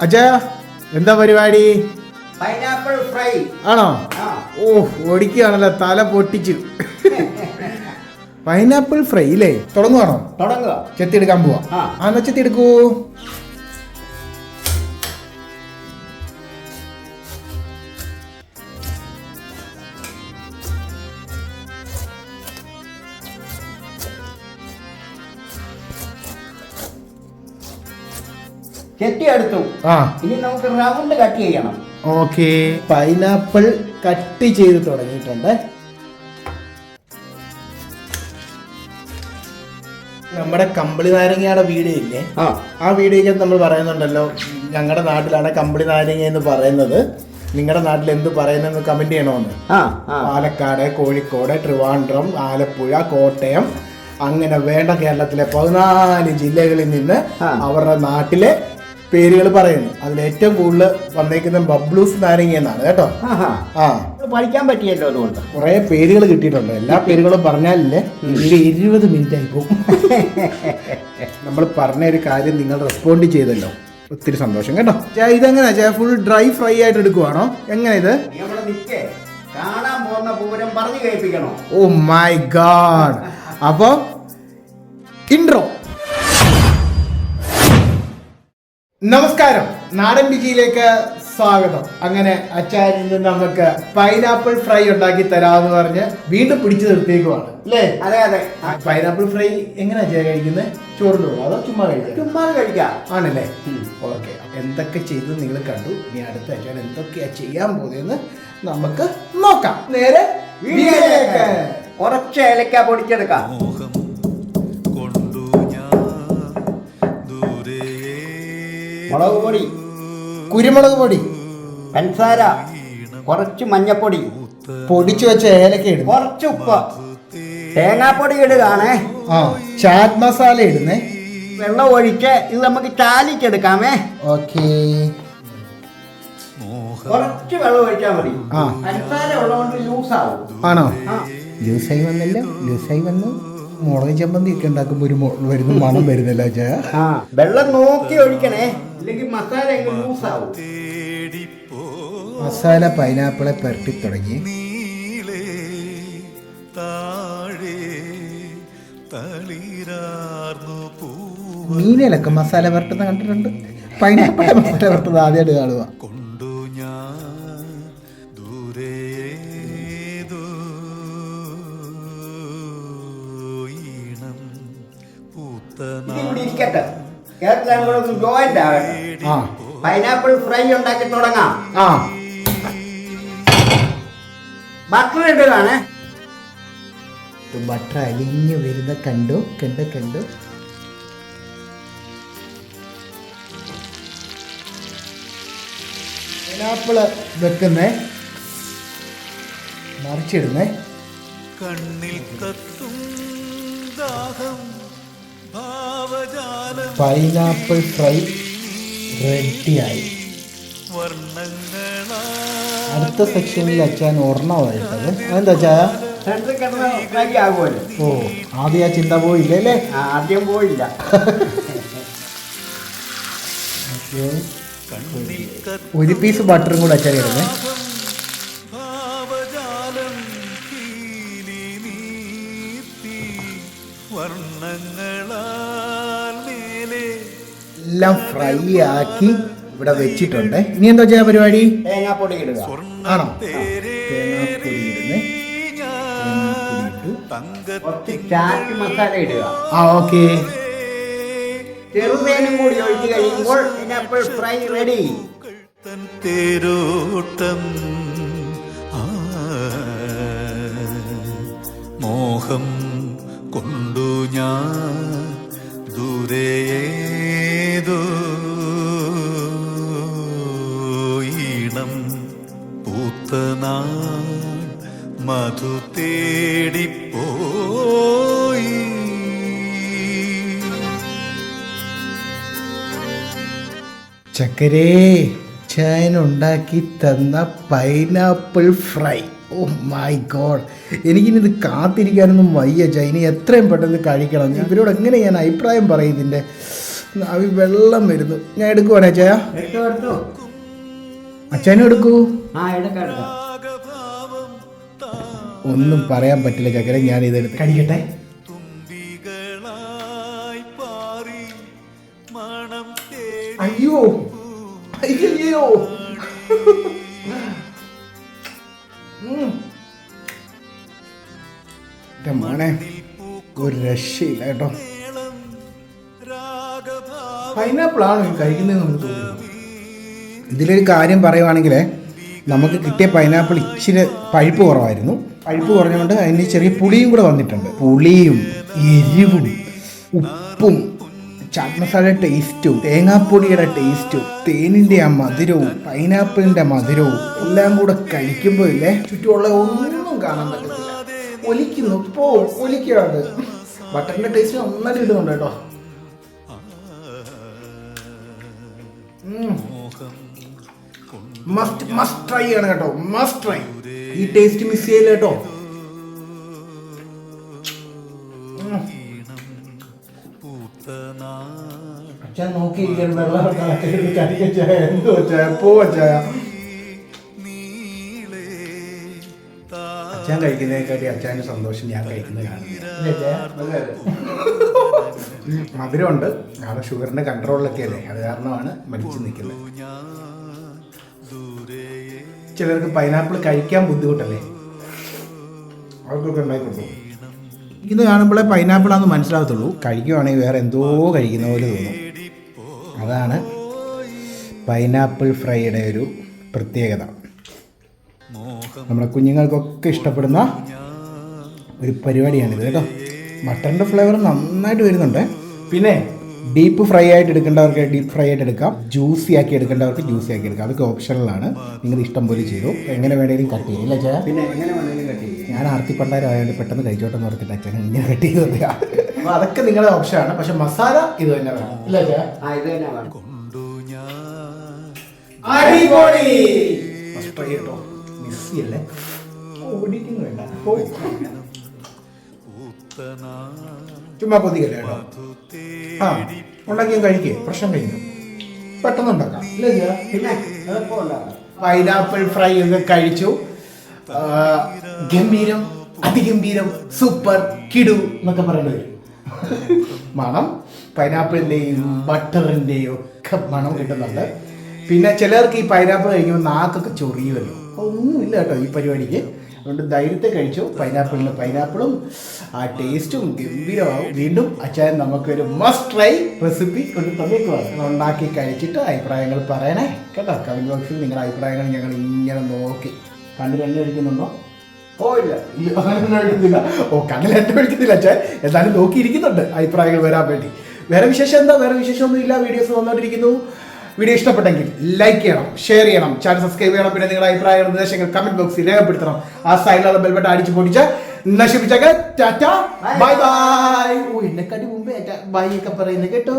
അജയ എന്താ പരിപാടി? Pineapple fry ആണോ? ഓ ഓടിക്കുകയാണല്ലോ തല പൊട്ടിച്ചു. പൈനാപ്പിൾ ഫ്രൈ ഇല്ലേ? തുടങ്ങുവാണോ? തുടങ്ങുക. ചെത്തിയെടുക്കാൻ പോവാ. ആ. എന്നാ ചെത്തിയെടുക്കൂ ചെത്തി എടുത്തു ആ. ഇനി നമുക്ക് റൗണ്ട് കട്ട് ചെയ്യണം. ഓക്കെ. പൈനാപ്പിൾ കട്ട് ചെയ്ത് തുടങ്ങിയിട്ടുണ്ട്. നമ്മുടെ കമ്പിളി നാരങ്ങയുടെ വീഡിയോ ഇല്ലേ? ആ. ആ വീഡിയോയ്ക്ക് നമ്മൾ പറയുന്നുണ്ടല്ലോ. ഞങ്ങളുടെ നാട്ടിലാണ് കമ്പിളി നാരങ്ങ എന്ന് പറയുന്നത്. നിങ്ങളുടെ നാട്ടിൽ എന്ത് പറയുന്നതെന്ന് കമന്റ് ചെയ്യണമെന്ന് പാലക്കാട് കോഴിക്കോട് ട്രിവാൻഡ്രം ആലപ്പുഴ കോട്ടയം അങ്ങനെ വേണ്ട കേരളത്തിലെ പതിനാല് ജില്ലകളിൽ നിന്ന് അവരുടെ നാട്ടിലെ പേരുകൾ പറയുന്നു. അതിൽ ഏറ്റവും കൂടുതൽ വന്നേക്കുന്ന ബബ്ലൂസ് നാരങ്ങ എന്നാണ് കേട്ടോ. ആ. പഠിക്കാൻ പറ്റിയല്ലോ അതുകൊണ്ട്. കുറെ പേരുകൾ കിട്ടിയിട്ടുണ്ട്. എല്ലാ പേരുകളും പറഞ്ഞാലേ ഇതിൽ ഇരുപത് മിനിറ്റ് ആയി പോകും. നമ്മൾ പറഞ്ഞ ഒരു കാര്യം നിങ്ങൾ റെസ്പോണ്ട് ചെയ്തല്ലോ. ഒത്തിരി സന്തോഷം കേട്ടോ. ചേ ഇതെങ്ങനെയാ? ചേ ഫുൾ ഡ്രൈ ഫ്രൈ ആയിട്ട് എടുക്കുവാണോ? എങ്ങനെ ഇത് കാണാൻ പോകുന്ന പൂരം പറഞ്ഞു കേൾപ്പിക്കണോ? ഓ മൈ ഗാഡ് അപ്പോ ഇൻട്രോ നമസ്കാരം. നാടൻ രുചിയിലേക്ക് സ്വാഗതം. അങ്ങനെ അച്ചാരിൽ നിന്ന് നമുക്ക് പൈനാപ്പിൾ ഫ്രൈ ഉണ്ടാക്കി തരാമെന്ന് പറഞ്ഞ് വീണ്ടും പിടിച്ചു നിർത്തിയേക്കുവാണ്. അല്ലേ? അതെ അതെ. ആ, പൈനാപ്പിൾ ഫ്രൈ എങ്ങനെയാ ചെയ്യാൻ കഴിക്കുന്നത് ചോറിന്റെ കൂടെ അതോ ചുമ്മാ കഴിക്കാം? ചുമ്മാ കഴിക്കാം. ആണല്ലേ? ഓക്കെ. എന്തൊക്കെ ചെയ്തു നിങ്ങൾ കണ്ടു? ഇനി അടുത്ത അച്ചാൻ എന്തൊക്കെയാ ചെയ്യാൻ പോകുന്നതെന്ന് നമുക്ക് നോക്കാം. നേരെ കുറച്ച് ഏലക്ക പൊടിച്ചെടുക്കാം. മുളക് പൊടി കുരുമുളക് പൊടി പഞ്ചസാര കുറച്ച് മഞ്ഞപ്പൊടി പൊടിച്ചു വെച്ച ഏലക്ക ഇടും കുറച്ച് ഉപ്പ്. തേങ്ങാപ്പൊടി ഇടുകയാണേ. ആ ചാറ്റ് മസാല ഇടുന്നേ. വെള്ളം ഒഴിച്ച് ഇത് നമുക്ക് ചാലിച്ചെടുക്കാമേ ഓക്കെ. കുറച്ച് വെള്ളം ഒഴിച്ചാൽ മതി. ആ. പഞ്ചസാര ഉള്ളതുകൊണ്ട് ലൂസ് ആവും ആണോ ലൂസായി വന്നല്ലോ ലൂസായി വന്നു. മുളക് ചമ്മന്തി ഒക്കെ ഉണ്ടാക്കുമ്പോൾ ഒരു വരുന്ന മണം വരുന്നില്ല ചേ ആ വെള്ളം നോക്കി ഒഴിക്കണേ. ഇല്ലെങ്കിൽ മസാല മസാല പൈനാപ്പിളെ പുരട്ടി തുടങ്ങി. മീനിലൊക്കെ മസാല പുരട്ടുന്ന കണ്ടിട്ടുണ്ട്. പൈനാപ്പിളെ മസാല പുരട്ടുന്നത് ആദ്യമായിട്ട് കാണുക ഇരിക്കട്ടെ കേരളം കൂടെ ഒന്ന് ജോയിന്റ് ആകട്ടെ ആ. പൈനാപ്പിൾ ഫ്രൈ ഉണ്ടാക്കി തുടങ്ങാം. ആ. ബട്ടർ ഇടുകയാണേ ബട്ടർ അലിഞ്ഞു വരുന്ന കണ്ടു കണ്ടു കണ്ടു. പൈനാപ്പിൾ വെക്കുന്നേ. മറിച്ചിടുന്നേ. കണ്ണിൽ കത്തും ദാഹം. പൈനാപ്പിൾ ഫ്രൈ റെഡിയായി. വർണങ്ങളാ അടുത്ത സെക്ഷനിൽ അച്ഛൻ വരട്ടത്. അതെന്താ ചായ ഓ ആദ്യം ആ ചിന്ത പോയില്ലേ അല്ലേ? ആദ്യം പോയില്ല. ഒരു പീസ് ബട്ടറും കൂടെ അച്ഛൻ ഇടുന്നേ. ഭാവജാലം എല്ലാം ഫ്രൈ ആക്കി ഇവിടെ വെച്ചിട്ടുണ്ട്. ഇനി എന്താ ചെയ്യാ പരിപാടി? തേങ്ങാപ്പൊടി ഇടുക ആണോ തേരെ തേങ്ങാപ്പൊടി ഇടുന്നേ ചാറ്റ് മസാല ഇടുക. ആ ഓക്കെ. ചെറുതേനും കൂടി ഒഴിച്ച് കഴിയുമ്പോൾ പൈനാപ്പിൾ ഫ്രൈ റെഡി തേരോട്ടം ആ, മോഹം കൊണ്ടു ഞാൻ ദൂരേതോ പൂത്തനാൾ മധു തേടിപ്പോയി. ചക്കരേ ചായൻ ഉണ്ടാക്കി തന്ന pineapple fry oh my god എനിക്കിനി ഇത് കാത്തിരിക്കാനൊന്നും വയ്യ ചൈന എത്രയും പെട്ടെന്ന് കഴിക്കണം. ഇവരോട് എങ്ങനെ ഞാൻ അഭിപ്രായം പറയും ഇതിന്റെ? വെള്ളം വരുന്നു. ഞാൻ എടുക്കുവാണേ ചായ അച്ഛനും എടുക്കൂ. ആ എടുക്കാം എടുക്കാം ഒന്നും പറയാൻ പറ്റില്ല ചക്കര ഞാൻ ഇതെടുത്ത് കഴിക്കട്ടെ അയ്യോ അയ്യോ മോനെ ഒരു രക്ഷയില്ല കേട്ടോ. പൈനാപ്പിൾ ആണോ ഈ കഴിക്കുന്നത് നമുക്ക് തോന്നുന്നു. ഇതിലൊരു കാര്യം പറയുവാണെങ്കിൽ നമുക്ക് കിട്ടിയ പൈനാപ്പിൾ ഇച്ചിരി പഴുപ്പ് കുറവായിരുന്നു. പഴുപ്പ് കുറഞ്ഞുകൊണ്ട് അതിന് ചെറിയ പുളിയും കൂടെ വന്നിട്ടുണ്ട്. പുളിയും എരിവും ഉപ്പും ചാറ്റ് ടേസ്റ്റും തേങ്ങാപ്പൊടിയുടെ ടേസ്റ്റും തേനിന്റെ ആ മധുരവും പൈനാപ്പിളിന്റെ മധുരവും എല്ലാം കൂടെ കഴിക്കുമ്പോൾ ഇല്ലേ ചുറ്റുമുള്ള ഒന്നും കാണാൻ പറ്റത്തില്ല. ഒലിക്കുന്നു. പോ ഒലിക്കാത് ബട്ടറിന്റെ ടേസ്റ്റ് നന്നായിട്ട് കിട്ടുന്നുണ്ട് കേട്ടോ. മസ്റ്റ് മസ്റ്റ് ട്രൈ ആണ് കേട്ടോ. മസ്റ്റ് ട്രൈ ഈ ടേസ്റ്റ് മിസ് ചെയ്യില്ല കേട്ടോ? അച്ഛൻ നോക്കിയിരിക്കാൻ വെള്ളം എന്തോ പോ നീളേ അച്ഛൻ കഴിക്കുന്നതിനെക്കാട്ടി അച്ഛന്റെ സന്തോഷം ഞാൻ കഴിക്കുന്നത് കാണുന്നത് മധുരമുണ്ട്. കാരണം ഷുഗറിന്റെ കൺട്രോളിലൊക്കെ അല്ലേ അത് കാരണമാണ് മരിച്ചു നിൽക്കുന്നത്. ചിലർക്ക് പൈനാപ്പിൾ കഴിക്കാൻ ബുദ്ധിമുട്ടല്ലേ? ഇത് കാണുമ്പോഴേ പൈനാപ്പിളാന്ന് മനസ്സിലാകത്തുള്ളൂ. കഴിക്കുവാണെങ്കിൽ വേറെ എന്തോ കഴിക്കുന്ന പോലെ തോന്നും. അതാണ് പൈനാപ്പിൾ ഫ്രൈയുടെ ഒരു പ്രത്യേകത. നമ്മുടെ കുഞ്ഞുങ്ങൾക്കൊക്കെ ഇഷ്ടപ്പെടുന്ന ഒരു പരിപാടിയാണിത് കേട്ടോ. മട്ടന്റെ ഫ്ലേവർ നന്നായിട്ട് വരുന്നുണ്ട്. പിന്നെ ഡീപ്പ് ഫ്രൈ ആയിട്ട് എടുക്കേണ്ടവർക്ക് ഡീപ്പ് ഫ്രൈ ആയിട്ട് എടുക്കാം. ജ്യൂസി ആക്കി എടുക്കേണ്ടവർക്ക് ജ്യൂസി ആക്കി എടുക്കാം. അതൊക്കെ ഓപ്ഷനിലാണ് നിങ്ങൾ ഇഷ്ടം പോലെ ചെയ്തു. എങ്ങനെ വേണേലും കട്ട് ചെയ്യും അല്ലേ ചേട്ടാ പിന്നെ എങ്ങനെ വേണമെങ്കിലും കട്ട് ചെയ്യാം. ഞാൻ ആർത്തിപ്പണ്ടാരമായതുകൊണ്ട് പെട്ടെന്ന് കഴിച്ചോട്ടം എന്ന് ഓർത്തിട്ട് അച്ഛൻ ഇങ്ങനെ കട്ട് ചെയ്തത് അപ്പോൾ അതൊക്കെ നിങ്ങളുടെ ഓപ്ഷനാണ് പക്ഷെ മസാല ഇത് തന്നെ വേണം. ഇല്ലേ ചേട്ടാ ആ ഇത് തന്നെ വേണം. അടിപൊളി. കേട്ടോ. മിസ് ചെയ്യല്ലേ വേണ്ട ചുമ്മാ കൊതിക്കല്ലേ കേട്ടോ? ആ ഉണ്ടാക്കിയും കഴിക്കേ. പ്രശ്നം കഴിഞ്ഞു പെട്ടെന്ന് ഉണ്ടാക്കാം. പൈനാപ്പിൾ ഫ്രൈ ഒക്കെ കഴിച്ചു. ഗംഭീരം അതിഗംഭീരം സൂപ്പർ കിടു എന്നൊക്കെ പറയേണ്ടി മണം പൈനാപ്പിളിന്റെയും ബട്ടറിന്റെയും ഒക്കെ മണം കിട്ടുന്നുണ്ട്. പിന്നെ ചിലർക്ക് ഈ പൈനാപ്പിൾ കഴിക്കുമ്പോൾ നാക്കൊക്കെ ചൊറിയുമല്ലോ. ഒന്നുമില്ല കേട്ടോ ഈ പരിപാടിക്ക്. അതുകൊണ്ട് ധൈര്യത്തെ കഴിച്ചു. പൈനാപ്പിളിന് പൈനാപ്പിളും ആ ടേസ്റ്റും ഗംഭീരമാവും വീണ്ടും അച്ചായൻ നമുക്കൊരു മസ്റ്റ് ട്രൈ റെസിപ്പി കൊണ്ട് തന്നേക്കുവാണ് ഉണ്ടാക്കി കഴിച്ചിട്ട് അഭിപ്രായങ്ങൾ പറയണേ. കേട്ടോ? കമന്റ് ബോക്സിൽ നിങ്ങളുടെ അഭിപ്രായങ്ങൾ ഞങ്ങൾ ഇങ്ങനെ നോക്കി. കണ്ണിൽ എണ്ണ ഒഴിക്കുന്നുണ്ടോ? ഓ ഇല്ല. അങ്ങനെ ഒഴിക്കുന്നില്ല. ഓ കണ്ണിൽ എണ്ണ ഒഴിക്കുന്നില്ല അച്ഛൻ എന്നാലും നോക്കിയിരിക്കുന്നുണ്ട് അഭിപ്രായങ്ങൾ വരാൻ വേണ്ടി. വേറെ വിശേഷം എന്താ? വേറെ വിശേഷമൊന്നും ഇല്ല വീഡിയോസ് വന്നുകൊണ്ടിരിക്കുന്നു. വീഡിയോ ഇഷ്ടപ്പെട്ടെങ്കിൽ ലൈക്ക് ചെയ്യണം ഷെയർ ചെയ്യണം ചാനൽ സബ്സ്ക്രൈബ് ചെയ്യണം. പിന്നെ നിങ്ങളുടെ അഭിപ്രായ നിർദ്ദേശങ്ങൾ കമന്റ് ബോക്സിൽ രേഖപ്പെടുത്തണം. ആ സൈഡിലുള്ള ബെൽബട്ട് അടിച്ചു പൊടിച്ച് നശിപ്പിച്ചൊക്കെ. ടാറ്റ. ബൈ ബൈ ഓ എന്നെക്കാട്ടി മുമ്പേ ബൈ ഒക്കെ പറയുന്നത് കേട്ടോ.